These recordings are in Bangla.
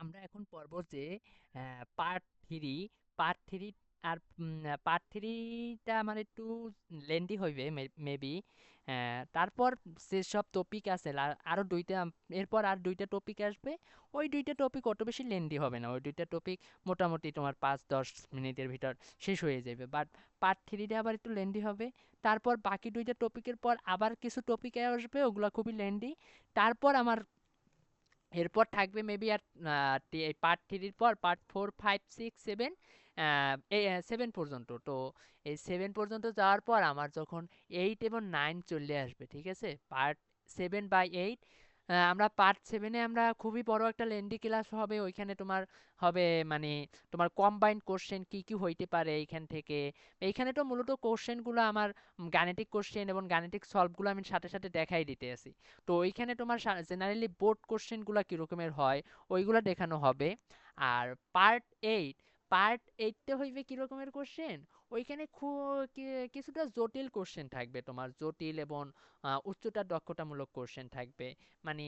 আমরা এখন পড়ব যে পার্ট থ্রি পার্ট থ্রি আর পার্ট থ্রিটা আমার একটু লেন্দি হইবে মেবি তারপর যেসব টপিক আছে আরও দুইটা, এরপর আর দুইটা টপিক আসবে, ওই দুইটা টপিক অত বেশি লেন্দি হবে না, ওই দুইটা টপিক মোটামুটি তোমার পাঁচ, দশ মিনিটের ভিতর শেষ হয়ে যাবে বাট পার্ট থ্রিটা আবার একটু লেন্দি হবে, তারপর বাকি দুইটা টপিকের পর আবার কিছু টপিকে আসবে, ওগুলো খুবই লেন্দি তারপর আমার এরপর থাকবে মেবি আর পার্ট থ্রির পর part four five six seven seven পর্যন্ত। তো এই সেভেন পর্যন্ত যাওয়ার পর আমার যখন এইট এবং নাইন চলে আসবে, ঠিক আছে? পার্ট সেভেন বাই এইট আমরা পার্ট সেভেনে আমরা খুবই বড় একটা লেন্ডি ক্লাস হবে, ওইখানে তোমার হবে মানে তোমার কম্বাইন্ড কোশ্চেন কি কি হইতে পারে এইখান থেকে। এইখানে তো মূলত কোশ্চেনগুলো আমার গাণিতিক কোশ্চেন এবং গাণিতিক সলভগুলো আমি সাথে সাথে দেখাই দিতে আসি তো ওইখানে তোমার জেনারেলি বোর্ড কোশ্চেনগুলো কীরকমের হয়, ওইগুলো দেখানো হবে। আর পার্ট এইট পার্ট এইটটা হইবে কী রকমের কোশ্চেন ওইখানে কিছুটা জটিল কোশ্চেন থাকবে তোমার। জটিল এবং উচ্চতার দক্ষতামূলক কোশ্চেন থাকবে। মানে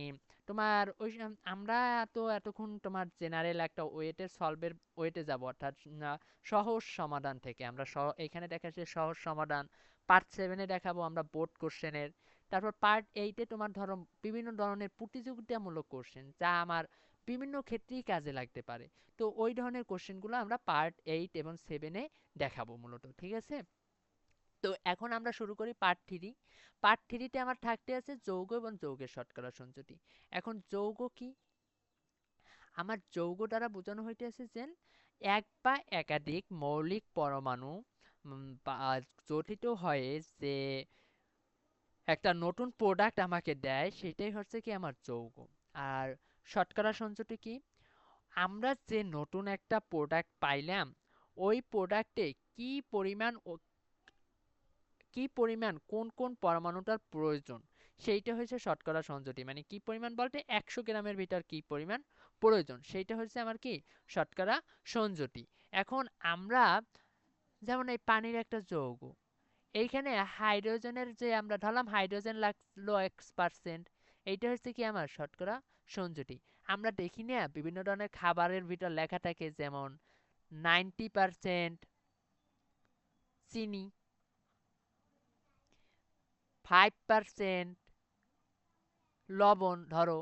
তোমার ওই, আমরা তো এতক্ষণ তোমার জেনারেল একটা ওয়েটের সলভের ওয়েটে যাব, অর্থাৎ সহজ সমাধান থেকে। আমরা এখানে দেখাচ্ছি সহজ সমাধান। পার্ট সেভেনে দেখাবো আমরা বোর্ড কোশ্চেনের তারপর পার্ট এইটে তোমার ধরো বিভিন্ন ধরনের প্রতিযোগিতামূলক কোশ্চেন যা আমার বিভিন্ন ক্ষেত্রেই কাজে লাগতে পারে। তো ওই ধরনের কোশ্চেনগুলো আমরা পার্ট এইট এবং সেভেনে দেখাবো মূলত, ঠিক আছে? তো এখন আমরা শুরু করি পার্ট থ্রি। পার্ট থ্রিতে আমার থাকতে আছে যৌগ এবং যৌগের শতকরা সঞ্চতি এখন যৌগ কি? আমার যৌগ দ্বারা বোঝানো হইতেছে যে এক বা একাধিক মৌলিক পরমাণু গঠিত হয়ে যে একটা নতুন প্রোডাক্ট আমাকে দেয়, সেটাই হচ্ছে কি আমার যৌগ। আর শতকরা সঞ্চয়টি কি? আমরা যে নতুন একটা প্রোডাক্ট পাইলাম, ওই প্রোডাক্টে কি পরিমাণ কি পরিমাণ, কোন কোন পরমাণুটার প্রয়োজন, সেইটা হচ্ছে শতকরা সঞ্চয়টি মানে কি পরিমাণ বলতে, একশো গ্রামের ভিতর কি পরিমাণ প্রয়োজন, সেইটা হচ্ছে আমার কি? শতকরা সঞ্জতি এখন আমরা, যেমন এই পানির একটা যৌগ, এইখানে হাইড্রোজেনের যে আমরা ধরলাম হাইড্রোজেন লাগল এক্স পার্সেন্ট এইটা হচ্ছে কি আমার? শতকরা সঞ্জুটি। আমরা দেখি না, বিভিন্ন ধরনের খাবারের ভিতর লেখা থাকে যেমন, নাইনটি পারসেন্ট চিনি, ফাইভ পারসেন্ট লবণ, ধরো।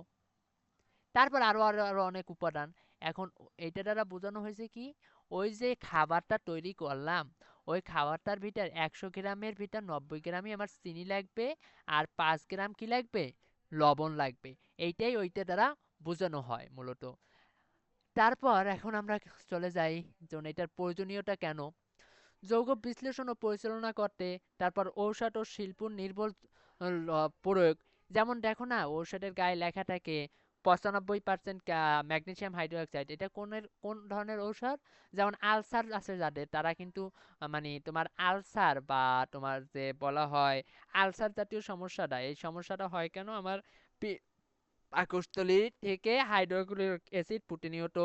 তারপর আরও আরও আরও অনেক উপাদান। এখন এইটা দ্বারা বোঝানো হয়েছে কি, ওই যে খাবারটা তৈরি করলাম, ওই খাবারটার ভিতর একশো গ্রামের ভিতর নব্বই গ্রামই আমার চিনি লাগবে, আর পাঁচ গ্রাম কি লাগবে? লবণ লাগবে। এইটাই ওইটা দ্বারা বোঝানো হয় মূলত। তারপর এখন আমরা চলে যাই যেমন এটার প্রয়োজনীয়তা কেন? যৌগ বিশ্লেষণ ও পরিচালনা করতে তারপর ঔষধ ও শিল্প নির্ভর প্রয়োগ। যেমন দেখো না ঔষধের গায়ে লেখা থাকে পঁচানব্বই পার্সেন্ট ম্যাগনেসিয়াম হাইড্রোক্সাইড এটা কোনের, কোন ধরনের ঔষধ? যেমন আলসার আছে যাদের, তারা কিন্তু মানে তোমার আলসার বা তোমার যে বলা হয় আলসার জাতীয় সমস্যাটা, এই সমস্যাটা হয় কেন? আমার পাকস্থলী থেকে হাইড্রোক্লোরিক অ্যাসিড প্রতিনিয়ত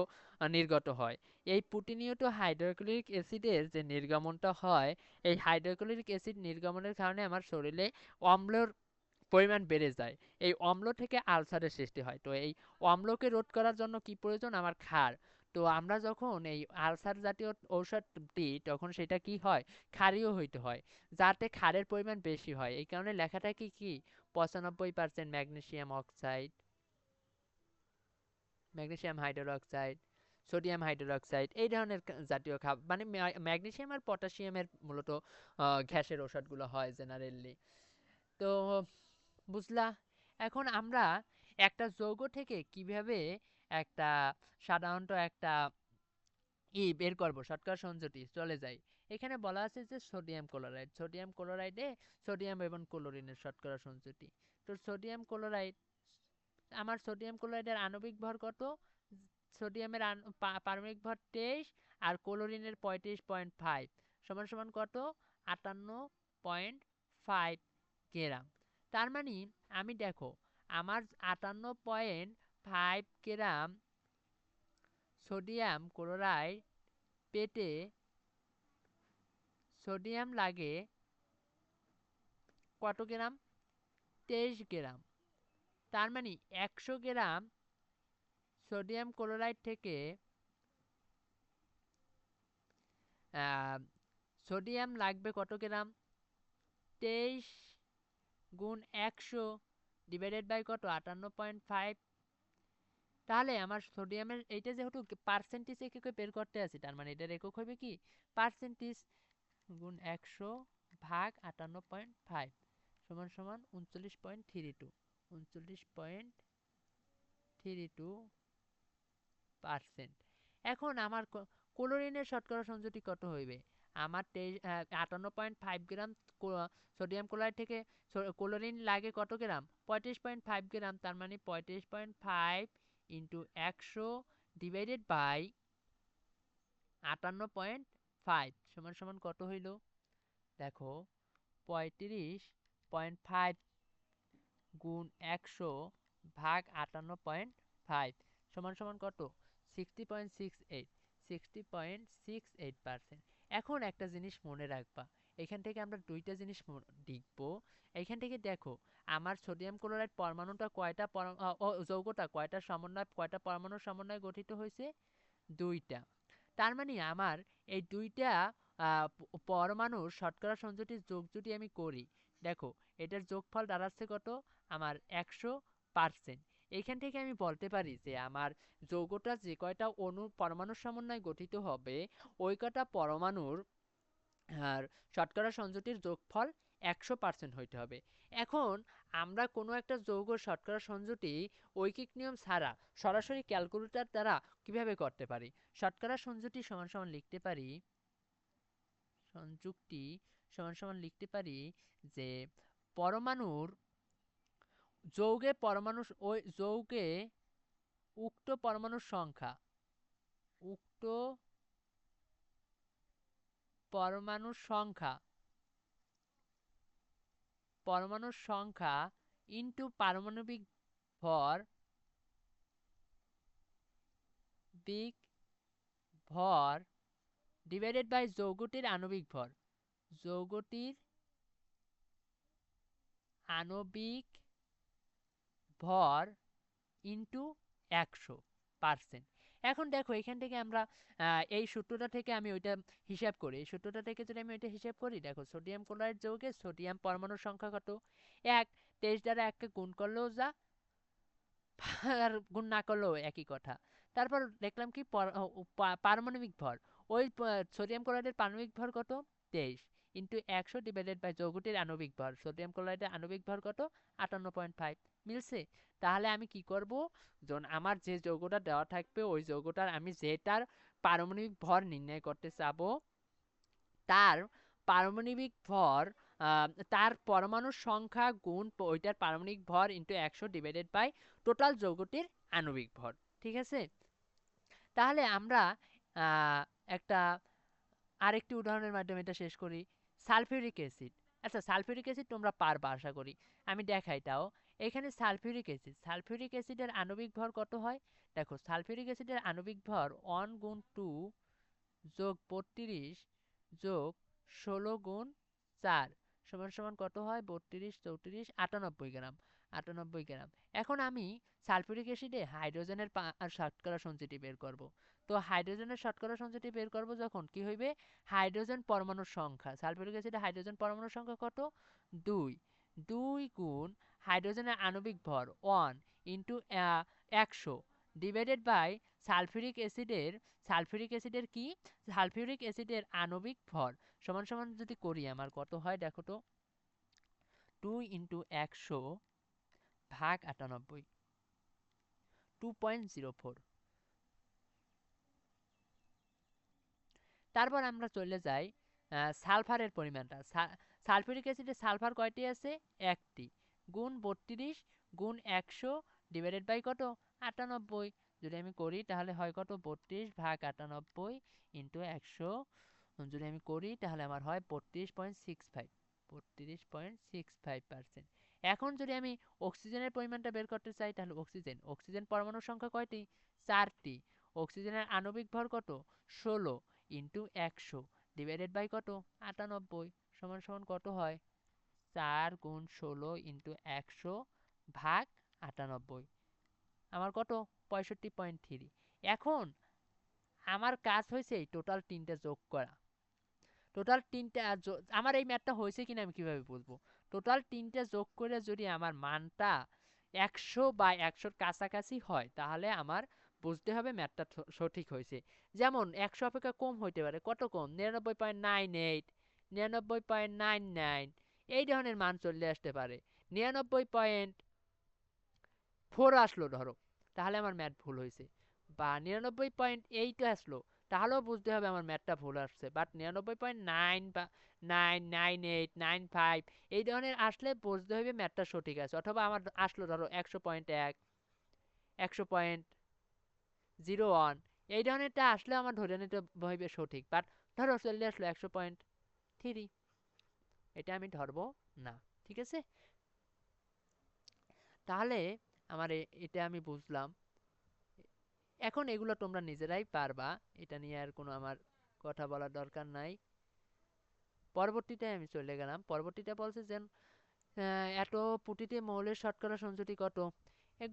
নির্গত হয়। এই প্রতিনিয়ত হাইড্রোক্লোরিক অ্যাসিডের যে নির্গমনটা হয়, এই হাইড্রোক্লোরিক অ্যাসিড নির্গমনের কারণে আমার শরীরে অম্লর পরিমাণ বেড়ে যায়। এই অম্ল থেকে আলসারের সৃষ্টি হয়। তো এই অম্লকে রোধ করার জন্য কি প্রয়োজন? আমার ক্ষার। তো আমরা যখন এই আলসার জাতীয় ঔষধ দিই তখন সেটা কি হয়? ক্ষারীয় হইতে হয়, যাতে ক্ষারের পরিমাণ বেশি হয়। এই কারণে লেখাটা কি কি? পঁচানব্বই percent magnesium oxide. Magnesium hydroxide, sodium hydroxide, এই ধরনের জাতীয় খাবার মানে ম্যাগনেসিয়াম আর পটাশিয়ামের মূলত গ্যাসের ওষুধগুলো হয় জেনারেলি তো বুঝলা? এখন আমরা একটা যৌগ থেকে কীভাবে একটা সাধারণত একটা ই বের করব শর্টকাট সংযুতি চলে যাই। এখানে বলা আছে যে সোডিয়াম ক্লোরাইড। সোডিয়াম ক্লোরাইডে সোডিয়াম এবং ক্লোরিনের শর্করা সংযুতি তো সোডিয়াম ক্লোরাইড, আমার সোডিয়াম ক্লোরাইডের আণবিক ভর কত? সোডিয়ামের পারমিক ভর তেইশ আর ক্লোরিনের পঁয়ত্রিশ পয়েন্ট ফাইভ। সমান সমান কত? আটান্ন পয়েন্ট ফাইভ গ্রাম। তার মানে আমি দেখো, আমার আটান্ন point five gram sodium chloride পেটে সোডিয়াম লাগে কত গ্রাম? তেইশ গ্রাম। তার মানে একশো গ্রাম সোডিয়াম ক্লোরাইড থেকে সোডিয়াম লাগবে কত গ্রাম? তেইশ গুণ একশো ডিভাইডেড বাই কত? আটান্ন পয়েন্ট ফাইভ তাহলে আমার সোডিয়ামের এইটা যেহেতু পার্সেন্টেজ একে বের করতে আছে, তার মানে এটার একক হবে কি? পার্সেন্টেজ গুণ একশো ভাগ আটান্ন পয়েন্ট ফাইভ সমান সমান উনচল্লিশ পয়েন্ট থ্রি টু উনচল্লিশ পয়েন্ট থ্রি টু পার্সেন্ট এখন আমার ক্লোরিনের শতকরা সংযুতি কত হইবে? আমার তেইশ আটান্ন point five gram sodium chloride থেকে ক্লোরিন লাগে কত গ্রাম? পঁয়ত্রিশ পয়েন্ট ফাইভ গ্রাম, তার মানে পঁয়ত্রিশ পয়েন্ট ফাইভ ইন্টু একশো ডিভাইডেড বাই আটান্ন পয়েন্ট ফাইভ সমান সমান কত হইল? দেখো, পঁয়ত্রিশ পয়েন্ট ফাইভ গুণ একশো ভাগ আটান্ন পয়েন্ট ফাইভ সমান সমান কত? Sixty point six eight sixty point six eight percent এখন একটা জিনিস মনে রাখবা। এখান থেকে আমরা দুইটা জিনিস দেখব। এখান থেকে দেখো, আমার সোডিয়াম ক্লোরাইড পরমাণুটা কয়টা যৌগটা কয়টা সমন্বয়, কয়টা পরমাণুর সমন্বয়ে গঠিত হয়েছে? দুইটা। তার মানে আমার এই দুইটা পরমাণুর শতকরা সংযুতির যোগ যদি আমি করি, দেখো, এটার যোগফল দাঁড়াচ্ছে কত? আমার একশো পার্সেন্ট। এখান থেকে আমি বলতে পারি যে, আমার যৌগটা যে কয়টা অণু পরমাণুর সমন্বয়ে গঠিত হবে, ওই কটা পরমাণুর, আর শতকরা সংযুতির যোগফল একশো পার্সেন্ট হইতে হবে। এখন আমরা কোনো একটা যৌগ শতকরা সংযুতি ঐকিক নিয়ম ছাড়া সরাসরি ক্যালকুলেটর দ্বারা কীভাবে করতে পারি? শতকরা সংযুতি সমান সমান লিখতে পারি, সংযুক্তি সমান সমান লিখতে পারি যে, পরমাণুর যৌগে পরমাণু ওই যৌগে উক্ত পরমাণুর সংখ্যা। উক্ত পরমাণুর সংখ্যা। পরমাণুর সংখ্যা ইন্টু পারমাণবিক ভর বিগ ভর ডিভাইডেড বাই যৌগটির আণবিক ভর। যৌগটির আণবিক ভর ইন্টু একশো পার্সেন্ট এখন দেখো, এখান থেকে আমরা এই সূত্রটা থেকে আমি ওইটা হিসাব করি। এই সূত্রটা থেকে যদি আমি ওইটা হিসাব করি, দেখো সোডিয়াম ক্লোরাইড যৌগে সোডিয়াম পরমাণুর সংখ্যা কত? এক। তেইশ দ্বারা এককে গুণ করলেও যা, আর গুণ না করলেও একই কথা। তারপর দেখলাম কি পারমাণবিক ভর। ওই সোডিয়াম ক্লোরাইডের পারমাণবিক ভর কত? তেইশ। ইন্টু একশো ডিভাইডেড বাই যৌগটির আণবিক ভর। সোডিয়াম ক্লোরাইডের আণবিক ভর কত? আটান্ন পয়েন্ট ফাইভ। মিলছে? তাহলে আমি কি করব? যখন আমার যে যৌগটা দেওয়া থাকবে, ওই যৌগটার আমি যেটার পারমাণবিক ভর নির্ণয় করতে চাব, তার পারমাণবিক ভর তার পরমাণুর সংখ্যা গুণ ওইটার পারমাণবিক ভর ইন্টু একশো ডিভাইডেড বাই টোটাল যৌগটির আণবিক ভর। ঠিক আছে? তাহলে আমরা একটা আরেকটি উদাহরণের মাধ্যমে এটা শেষ করি। Sulphuric acid. আচ্ছা সালফিউরিক অ্যাসিড তোমরা পারবা, আশা করি। আমি দেখাই তাও। এখানে সালফিউরিক অ্যাসিড। সালফিউরিক অ্যাসিডের আণবিক ভর কত হয়? দেখো, সালফিউরিক অ্যাসিডের আণবিক ভর ওয়ান গুণ টু যোগ বত্রিশ যোগ ষোলো গুণ চার। সমান সমান কত হয়? বত্রিশ, চৌত্রিশ, আটানব্বই গ্রাম আটানব্বই গ্রাম। এখন আমি সালফিউরিক অ্যাসিডে হাইড্রোজেনের শতকরা সঞ্চিতি বের করব। তো হাইড্রোজেনের শতকরা সঞ্চিতি বের করব যখন? কি হইবে? হাইড্রোজেন পরমাণুর সংখ্যা। সালফিউরিক অ্যাসিডে হাইড্রোজেন পরমাণুর সংখ্যা কত? দুই। দুই গুণ হাইড্রোজেনের আণবিক ভর ওয়ান ইন্টু একশো। ডিভাইডেড বাই সালফিউরিক অ্যাসিডের সালফিউরিক অ্যাসিডের কি? সালফিউরিক অ্যাসিডের আণবিক ভর। সমান সমান যদি করি আমার, কত হয়? দেখো তো। টু ইন্টু একশো ভাগ আটানব্বই। টু পয়েন্ট জিরো ফোর তারপর আমরা চলে যাই সালফারের পরিমাণটা। সালফিউরিক অ্যাসিডে সালফার কয়টি আছে? একটি। গুণ বত্রিশ, গুণ একশো ডিভাইডেড বাই কত? আটানব্বই। যদি আমি করি, তাহলে হয় কত? বত্রিশ ভাগ আটানব্বই ইন্টু একশো। যদি আমি করি, তাহলে আমার হয় বত্রিশ পয়েন্ট সিক্স ফাইভ। বত্রিশ পয়েন্ট সিক্স ফাইভ পার্সেন্ট। এখন যদি আমি অক্সিজেনের পরিমাণটা বের করতে চাই, তাহলে অক্সিজেন। অক্সিজেন পরমাণুর সংখ্যা কয়টি? চারটি। অক্সিজেনের আণবিক ভর কত? ষোলো। ইন্টু একশো ডিভাইডেড বাই কত? আটানব্বই সমান সমান কত হয়? চার গুণ ষোলো ইন্টু একশো ভাগ আটানব্বই। আমার কত? পঁয়ষট্টি পয়েন্ট থ্রি এখন আমার কাজ হয়েছে টোটাল তিনটে যোগ করা। টোটাল তিনটে আমার এই ম্যাথটা হয়েছে কিনা আমি কীভাবে বলব টোটাল তিনটে যোগ করে যদি আমার মানটা একশো বা একশোর কাছাকাছি হয়, তাহলে আমার বুঝতে হবে ম্যাথটা সঠিক হয়েছে। যেমন, একশো অপেক্ষা কম হইতে পারে। কত কম? নিরানব্বই পয়েন্ট নাইন এইট নিরানব্বই পয়েন্ট নাইন নাইন। এই ধরনের মান চলে আসতে পারে। নিরানব্বই পয়েন্ট ফোর আসলো, ধরো। তাহলে আমার ম্যাথ ভুল হয়েছে বা নিরানব্বই পয়েন্ট এইট আসলো, তাহলেও বুঝতে হবে আমার ম্যাথটা ভুল আসছে। বাট নিরানব্বই পয়েন্ট নাইন বা nine nine eight nine five এই ধরনের আসলে বুঝতে হবে ম্যাথটা সঠিক আছে। অথবা আমার আসলো, ধরো, একশো পয়েন্ট এক, একশো পয়েন্ট জিরো ওয়ান। এই ধরনেরটা আসলে আমার ধরে নিতে হইবে সঠিক বাট ধরো চলে আসলো একশো পয়েন্ট থ্রি এটা আমি ধরবো না, ঠিক আছে? তাহলে আমার এটা আমি বুঝলাম। এখন এগুলো তোমরা নিজেরাই পারবা, এটা নিয়ে আর কোনো আমার কথা বলার দরকার নাই। পরবর্তীতে আমি চলে গেলাম, পরবর্তীতে বলছে যে এত পুটিতে মৌলের শতকরা সঞ্চয়টি কত?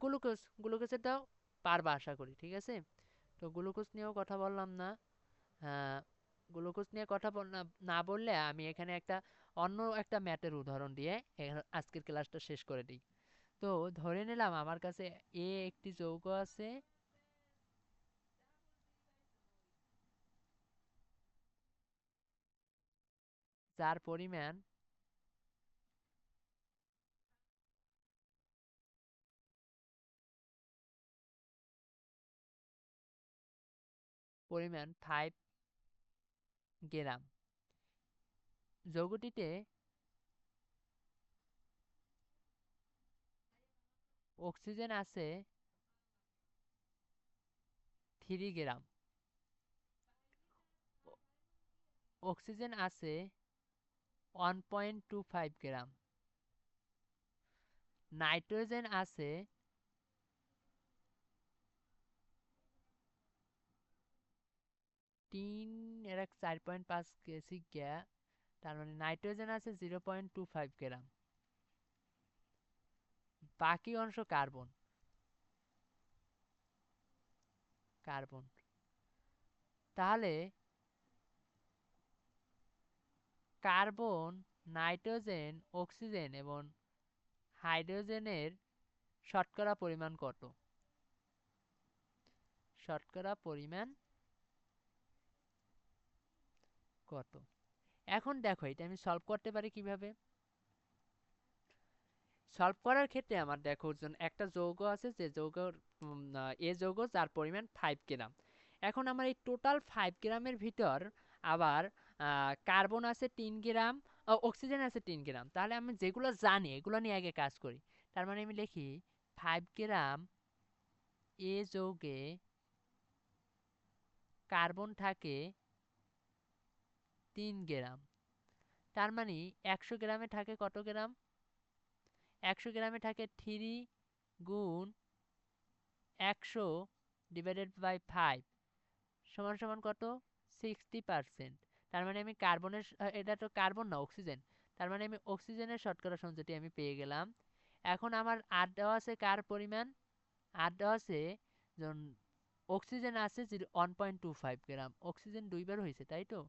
গ্লুকোজ গ্লুকোজেরটাও পারবা আশা করি, ঠিক আছে? তো গ্লুকোজ নিয়েও কথা বললাম না। হ্যাঁ গ্লুকোজ নিয়ে কথা না বললে আমি এখানে একটা অন্য একটা ম্যাটের উদাহরণ দিয়ে আজকের ক্লাসটা শেষ করে দিই। তো ধরে নিলাম আমার কাছে এ একটি যৌগ আছে। যার পরিমাণ পরিমাণ ফাইভ গ্রাম। যৌগটিতে অক্সিজেন আছে থ্রি গ্রাম। অক্সিজেন আছে one point two five gram. Nitrogen আছে তিন এর চার পয়েন্ট পাঁচ কেজি গ্যা তার মানে নাইট্রোজেন আছে zero point two five gram বাকি অংশ কার্বন কার্বন তাহলে কার্বন নাইট্রোজেন অক্সিজেন এবং হাইড্রোজেনের শতকরা পরিমাণ কত? শতকরা পরিমাণ কত? এখন দেখো, এটা আমি সলভ করতে পারি কীভাবে? সলভ করার ক্ষেত্রে আমার দেখো একটা যৌগ আছে, যে যৌগ এ যৌগ যার পরিমাণ ফাইভ গ্রাম এখন আমার এই টোটাল ফাইভ গ্রামের ভিতর আবার কার্বন আছে তিন গ্রাম অক্সিজেন আছে তিন গ্রাম তাহলে আমি যেগুলো জানি, এগুলো নিয়ে আগে কাজ করি। তার মানে আমি লিখি ফাইভ গ্রাম এ যৌগে কার্বন থাকে তিন গ্রাম। তার মানে একশো গ্রামে থাকে কত গ্রাম? একশো গ্রামে থাকে থ্রি গুণ একশো ডিভাইডেড বাই ফাইভ সমান সমান কত? সিক্সটি পারসেন্ট তার মানে আমি কার্বনের এটা তো কার্বন না অক্সিজেন তার মানে আমি অক্সিজেনের শতকরা সঞ্চয়টি আমি পেয়ে গেলাম। এখন আমার আর দেওয়া আছে কার পরিমাণ? আর দেওয়া আছে অক্সিজেন আছে one point two five gram. Oxygen দুইবার হয়েছে, তাই তো?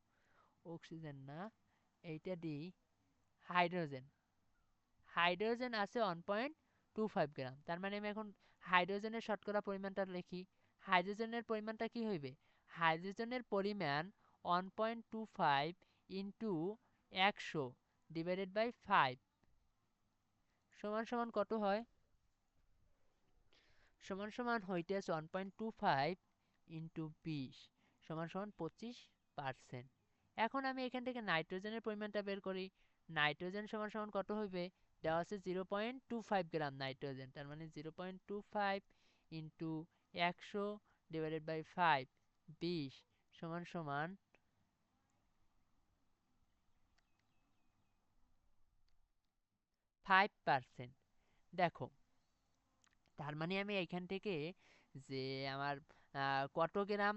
অক্সিজেন না, এইটা দিই হাইড্রোজেন। হাইড্রোজেন আছে one point two five gram তার মানে আমি এখন হাইড্রোজেনের শতকরা পরিমাণটা লিখি। হাইড্রোজেনের পরিমাণটা কি হইবে? হাইড্রোজেনের পরিমাণ one point two five into একশো ডিভাইডেড বাই ফাইভ সমান সমান কত হয়? সমান সমান হইতেছে one point two five into বিশ, সমান সমান পঁচিশ পার্সেন্ট এখন আমি এখান থেকে নাইট্রোজেনের পরিমাণটা বের করি। নাইট্রোজেন সমান সমান কত হইবে দেওয়া আছে zero point two five gram nitrogen. তার মানে zero point two five into একশো ডিভাইডেড বাই ফাইভ বিশ সমান সমান ফাইভ পার্সেন্ট দেখো, তার মানে আমি এখান থেকে যে আমার কত গ্রাম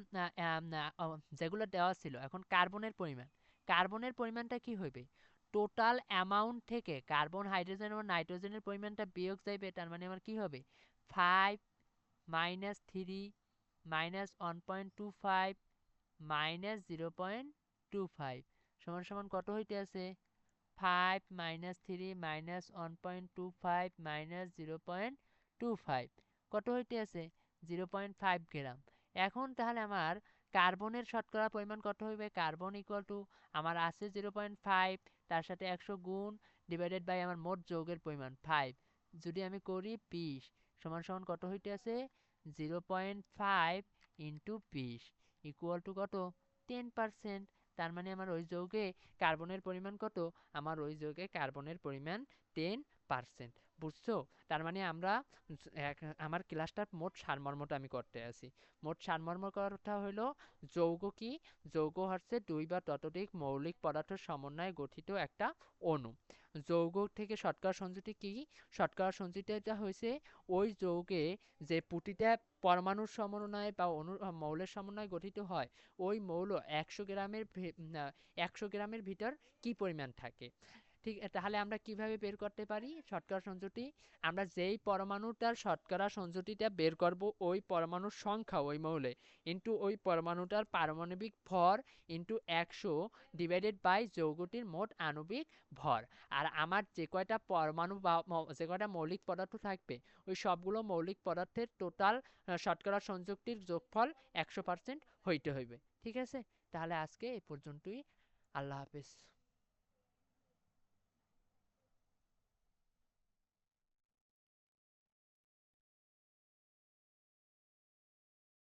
যেগুলো দেওয়া ছিল, এখন কার্বনের পরিমাণ। কার্বনের পরিমাণটা কি হইবে? টোটাল অ্যামাউন্ট থেকে কার্বন হাইড্রোজেন এবং নাইট্রোজেনের পরিমাণটা বিয়োগ যাইবে, তার মানে আমার কি হবে? Five minus three minus one point two five minus zero point two five সমান সমান কত হইতে আছে? Five minus three minus one point two five minus zero point two five কত হইতে আছে? জিরো পয়েন্ট ফাইভ গ্রাম এখন তাহলে আমার কার্বনের শতকরা পরিমাণ কত হইবে? কার্বন ইকুয়াল টু আমার আছে জিরো পয়েন্ট ফাইভ তার সাথে একশো গুণ ডিভাইডেড বাই আমার মোট যৌগের পরিমাণ ফাইভ যদি আমি করি বিশ, সমান সমান কত হইতে আছে জিরো পয়েন্ট ফাইভ ইন্টু বিশ। ইকুয়াল টু কত? টেন পারসেন্ট তার মানে আমার ওই যৌগে কার্বনের পরিমাণ কত? আমার ওই যৌগে কার্বনের পরিমাণ টেন পারসেন্ট বুঝছ? তার মানে আমরা আমার ক্লাসটার মোট সারমর্মটা আমি করতে আছি। মোট সারমর্ম কথা হলো যৌগ কি? যৌগ হচ্ছে দুই বা ততোধিক মৌলিক পদার্থের সমন্বয়ে গঠিত একটা অণু। যৌগ থেকে শতকরা সঞ্চিতি কি? শতকরা সঞ্চিতিটা হয়েছে ওই যৌগে যে প্রতিটা পরমাণুর সমন্বয়ে বা অণু মৌলের সমন্বয়ে গঠিত হয়, ওই মৌল একশো গ্রামের একশো গ্রামের ভিতর কি পরিমাণ থাকে? ঠিক তাহলে আমরা কীভাবে বের করতে পারি? শতকরা সঞ্চয়টি আমরা যেই পরমাণুটার শতকরা সঞ্চয়টিটা বের করব, ওই পরমাণুর সংখ্যা ওই মৌলে। ইন্টু ওই পরমাণুটার পারমাণবিক ভর ইন্টু একশো ডিভাইডেড বাই যৌগটির মোট আণবিক ভর। আর আমার যে কয়টা পরমাণু বা যে কয়টা মৌলিক পদার্থ থাকবে, ওই সবগুলো মৌলিক পদার্থের টোটাল শতকরা সংযুক্তির যোগফল একশো পার্সেন্ট হইতে হইবে। ঠিক আছে? তাহলে আজকে এ পর্যন্তই। আল্লাহ হাফেজ।